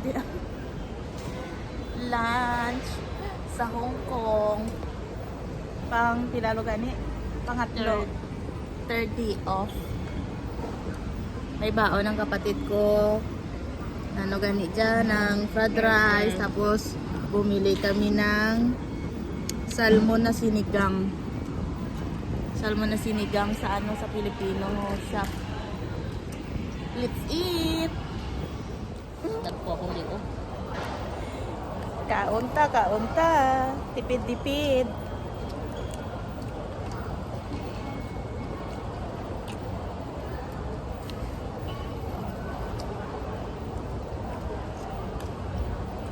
Hindi. Lunch sa Hong Kong. Pang pilalo gani? Pangatlo. Third day off. May baon ng kapatid ko. Ano gani dyan, ng fried rice. Tapos bumili kami ng salmon na sinigang. Salmon na sinigang sa ano sa Filipino shop. Let's eat! Nagpo akong liyo. Kaunta, kaunta. Tipid-tipid.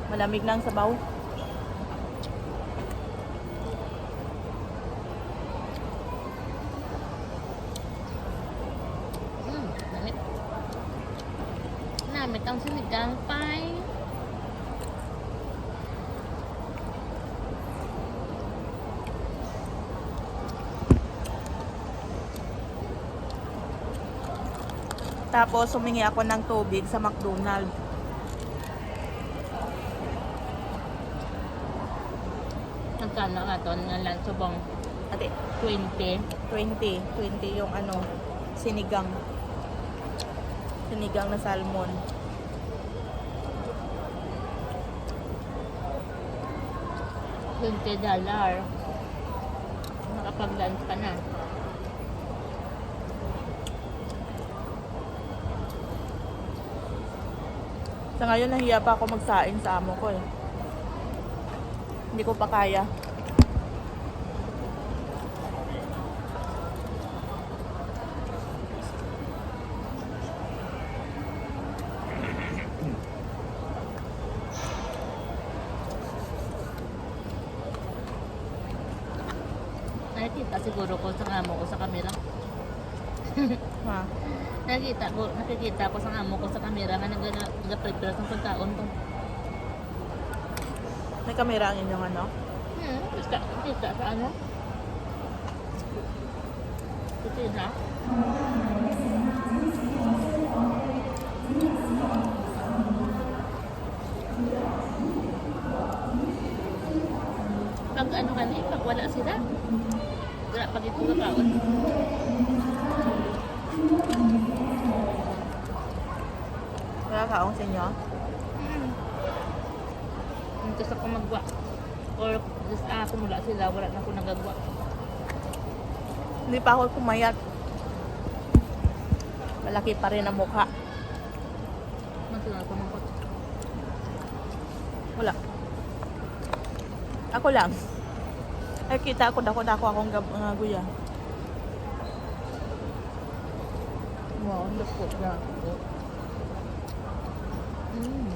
Malamig ng sabaw. Hmm, namit. Namit ang sinigang pie. Tapos humingi ako ng tubig sa McDonald's. Nagkano nga to ng lansubong? Ate, 20. 20. 20 yung ano, sinigang. Sinigang na salmon. $20 dollar. Nakapag-lunch ka na. Sa ngayon, nahiya pa ako magsain sa amo ko eh. Hindi ko pa kaya. Nakikita siguro ko sa amo ko sa camera. Ha? Nakikita ko, nakikita ko sa amo ko sa camera nga nag- nag-prepare ng pagkaon to. May kamera ang inyong ano? Hmm, kita, kita sa ano? Ito yun ha? Pag ano ka ni, pag wala sila, wala pag ito kakaon. Wala kaong sa inyo? Hmm. Kung gusto ko magwa, or just ako mula sila, wala na ako nagagwa. Hindi pa ako pumayat. Malaki pa rin ang mukha. Matulang ko ng. Wala. Ako lang. Ay, kita ko, dako dako akong gab nga guya. Wow, ang lupot na. Mm.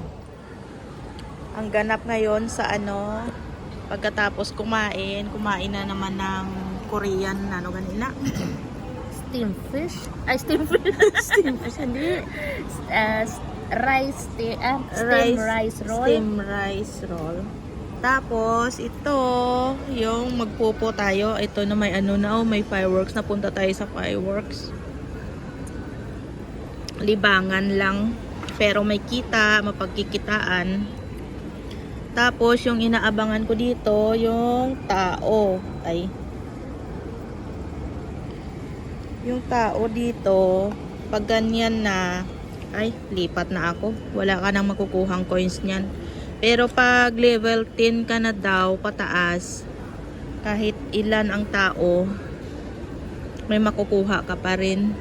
Ang ganap ngayon sa ano, pagkatapos kumain, kumain na naman ng Korean ano ganila. Steam fish? Ay, steam fish. steam fish, hindi. Uh, rice, tea, ah, steam rice, roll. Steam rice roll. Tapos, ito, yung magpupo tayo. Ito na may ano na, oh, may fireworks. Napunta tayo sa fireworks. Libangan lang. Pero may kita, mapagkikitaan. Tapos, yung inaabangan ko dito, yung tao. Ay. Yung tao dito, pag ganyan na, ay, lipat na ako. Wala ka nang makukuhang coins niyan. Pero pag level 10 ka na daw, pataas, kahit ilan ang tao, may makukuha ka pa rin.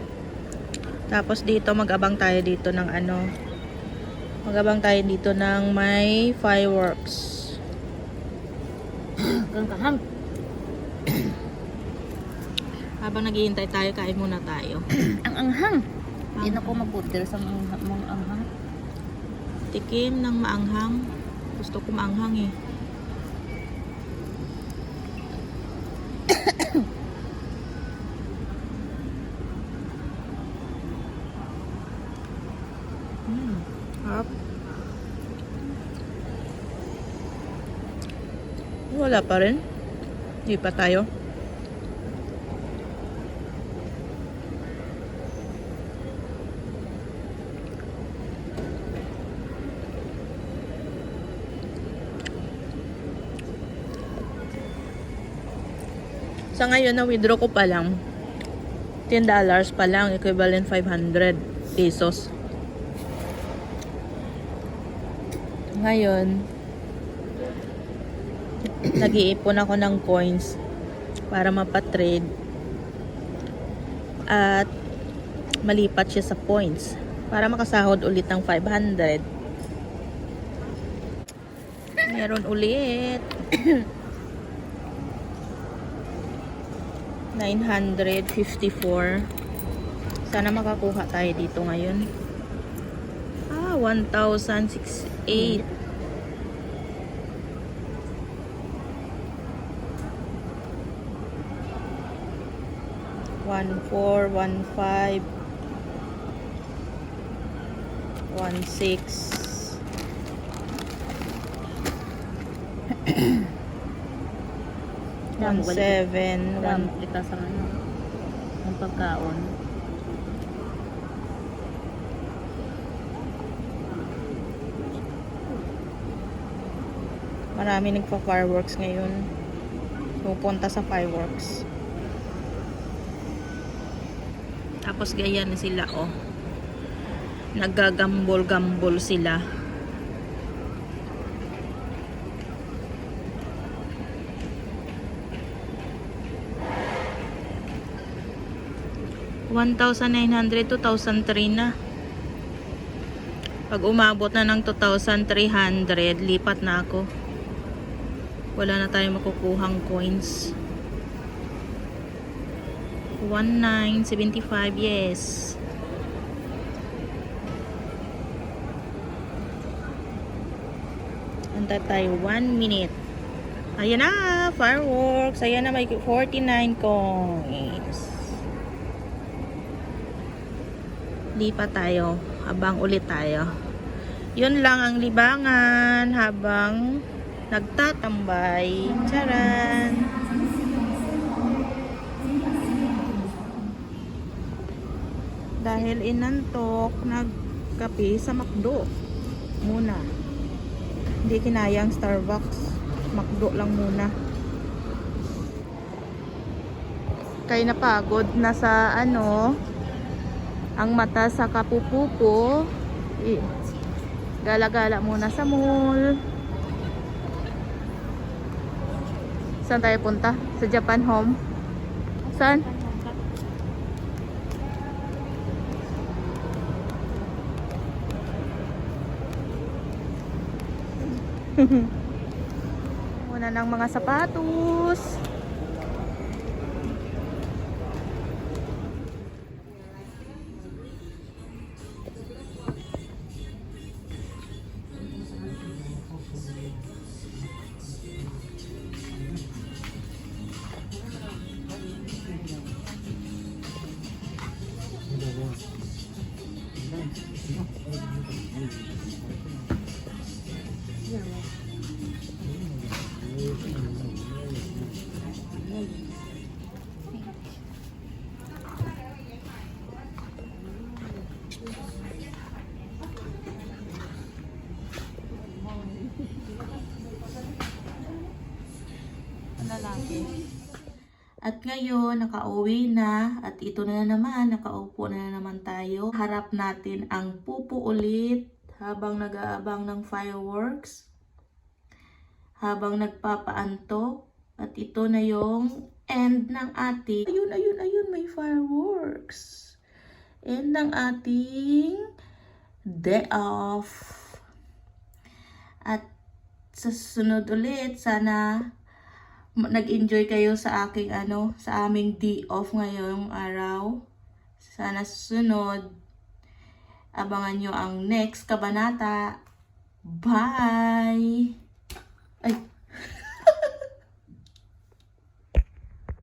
Tapos dito, mag-abang tayo dito ng ano, mag-abang tayo dito ng may fireworks. Ang kahang. Habang naghihintay tayo, kain muna tayo. Ang anghang. Hindi na ko mag-order sa mga, mga anghang. Tikim ng maanghang. Gusto ko maanghang eh. mm, harap. Wala pa rin. Hindi pa tayo. Sa ngayon, na withdraw ko pa lang. $10 pa lang, equivalent 500 pesos. Ngayon, nag-iipon ako ng coins para mapatrade at malipat siya sa points para makasahod ulit ng 500 meron ulit 954 sana makakuha tayo dito ngayon. Ah 1068 one four one five one six one seven one kita sa ano. Ang pagkaon. marami nagpa fireworks ngayon pupunta sa fireworks tapos gaya na sila oh naggagambol-gambol sila $1,900, 2,003 na. Pag umabot na ng 2,300, lipat na ako. Wala na tayong makukuhang coins. 1975, yes. Anta tayo 1 minute. Ayan na, fireworks. Ayan na, may 49 coins. Lipat tayo. Habang ulit tayo. Yun lang ang libangan habang nagtatambay. Charan! Dahil inantok, nagkape sa McDo. Muna. Hindi kinayang Starbucks. McDo lang muna. Kaya napagod na sa ano, ang mata sa kapupupo. Gala-gala muna sa mall. Saan tayo punta? Sa Japan Home? Saan? Muna ng mga sapatos. Yeah. At ngayon, nakauwi na at ito na naman, nakaupo na naman tayo. Harap natin ang pupo ulit habang nag-aabang ng fireworks. Habang nagpapaantok. At ito na yung end ng ating, ayun, ayun, ayun, may fireworks. End ng ating day off. At sa susunod ulit, sana nag-enjoy kayo sa aking ano, sa aming day off ngayong araw. Sana susunod, abangan nyo ang next kabanata. Bye! Ay,